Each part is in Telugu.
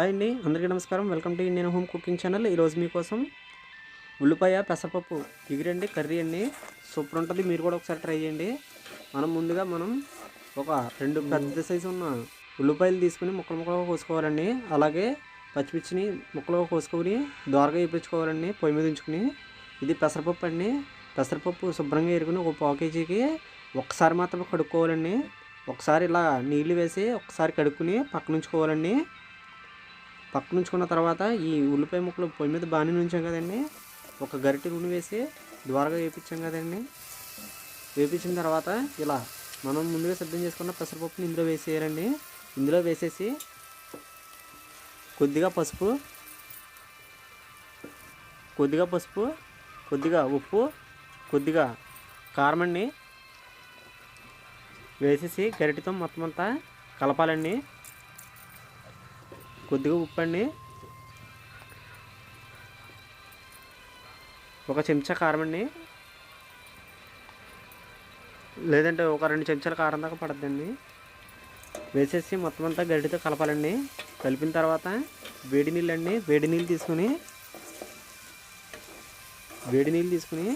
హాయ్ అండి అందరికీ నమస్కారం. Welcome to Indian home cooking channel. ఈరోజు మీకోసం ఉల్లిపాయ పెసరపప్పు ఎగిరండి కర్రీ అండి. సూపర్ ఉంటుంది. మీరు కూడా ఒకసారి ట్రై చేయండి. మనం ముందుగా మనం ఒక రెండు పెద్ద సైజు ఉన్న ఉల్లిపాయలు తీసుకుని ముక్కలు ముక్కలుగా కోసుకోవాలండి. అలాగే పచ్చిమిర్చిని ముక్కలుగా కోసుకొని దోరగా వేయించుకోవాలండి. పొయ్యి మీద ఉంచుకుని. ఇది పెసరపప్పు అండి. పెసరపప్పు శుభ్రంగా ఎరుకుని ఒక పావు కేజీకి ఒక్కసారి మాత్రమే కడుక్కోవాలండి. ఒకసారి ఇలా నీళ్ళు వేసి ఒకసారి కడుక్కుని పక్కనుంచుకోవాలండి పక్కన ఉంచుకున్న తర్వాత ఈ ఉల్లిపాయ ముక్కలు పొయ్యి మీద బాగానే ఉంచాం కదండి. ఒక గరిటె నూనె వేసి ద్వారగా వేపించాం కదండి. వేపించిన తర్వాత ఇలా మనం ముందుగా సిద్ధం చేసుకున్న పెసరపప్పుని ఇందులో వేసేయాలండి. ఇందులో వేసేసి కొద్దిగా పసుపు కొద్దిగా పసుపు కొద్దిగా ఉప్పు కొద్దిగా కారం అండి. వేసేసి గరిటెతో మొత్తం అంతా కలపాలండి. కొద్దిగా ఉప్పు అండి ఒక చెంచా కారం అండి. లేదంటే ఒక రెండు చెంచాల కారం దాకా పడుతుందండి వేసేసి మొత్తం అంతా గడ్డితో కలపాలండి. కలిపిన తర్వాత వేడి నీళ్ళు అండి వేడి నీళ్ళు తీసుకుని వేడి నీళ్ళు తీసుకుని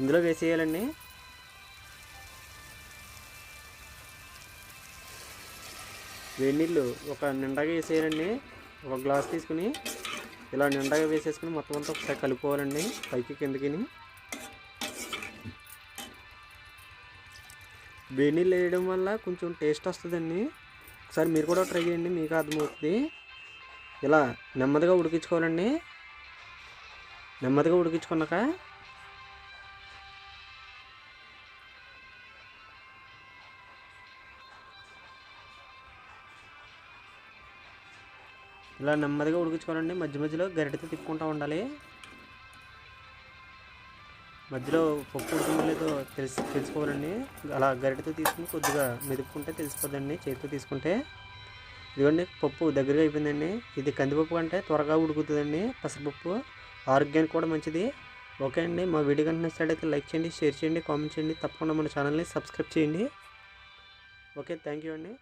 ఇందులో వేసేయాలండి. వేడి నీళ్ళు ఒక నిండాగా వేసేయాలండి. ఒక గ్లాస్ తీసుకుని ఇలా నిండాగా వేసేసుకుని మొత్తం అంతా ఒకసారి కలుపుకోవాలండి పైకి కిందకి. వేడి నీళ్ళు వేయడం వల్ల కొంచెం టేస్ట్ వస్తుందండి. ఒకసారి మీరు కూడా ట్రై చేయండి మీకు అర్థమవుతుంది. ఇలా నెమ్మదిగా ఉడికించుకోవాలండి. నెమ్మదిగా ఉడికించుకున్నాక ఇలా నెమ్మదిగా ఉడికించుకోవాలండి. మధ్య మధ్యలో గరిటతో తిప్పుకుంటూ ఉండాలి. మధ్యలో పప్పు ఉడికిందో లేదో తెలిసి తెలుసుకోవాలండి. అలా గరిటతో తీసుకుని కొద్దిగా మెదుపుకుంటే తెలిసిపోద్దండి చేతితో తీసుకుంటే. ఇదిగోండి పప్పు దగ్గరగా అయిపోయిందండి. ఇది కందిపప్పు కంటే త్వరగా ఉడుకుతుందండి. పెసరపప్పు ఆరోగ్యానికి కూడా మంచిది. ఓకే అండి మా వీడియో కనుక నచ్చినట్లయితే లైక్ చేయండి షేర్ చేయండి కామెంట్ చేయండి. తప్పకుండా మన ఛానల్ని సబ్స్క్రైబ్ చేయండి. ఓకే థ్యాంక్ యూ అండి.